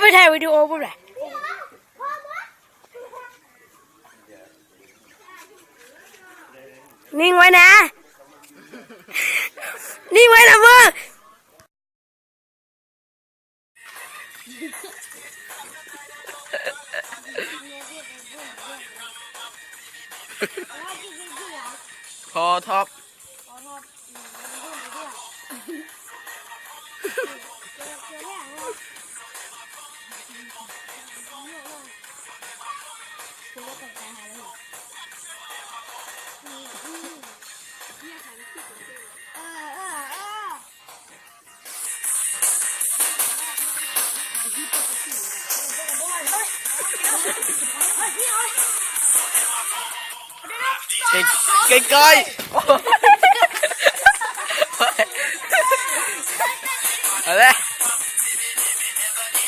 ไปถ่ายวิดีโอปุ๊บเลยนิ่งไว้นะ นิ่งไว้นะมึงพอท็อป เก่งเก่งก้อยอะไรอืมต้นไม้ก้อยเอาเอาลงทั้งยูทูบเลย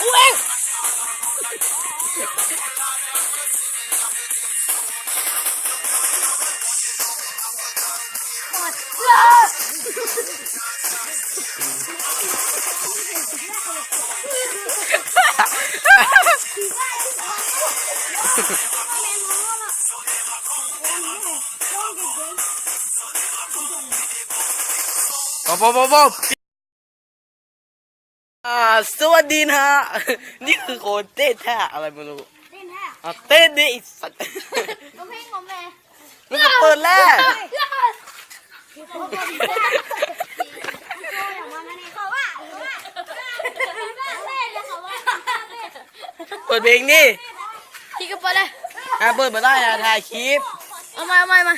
กูเองปอบปอ บปอบอบอ่าสวัสดีนะ นี่คือโคนเต้นท่าอะไรไม่รู้เล่นแท้อะเต้นดิอ้สัตว์ก็เพลงของแม่มันก็เปิดแล้ว เปิดเพลงนี่พี่ก็ไปเลยอะเปิดมาได้นะถ่ายคลิปเอามาเอามาเอามา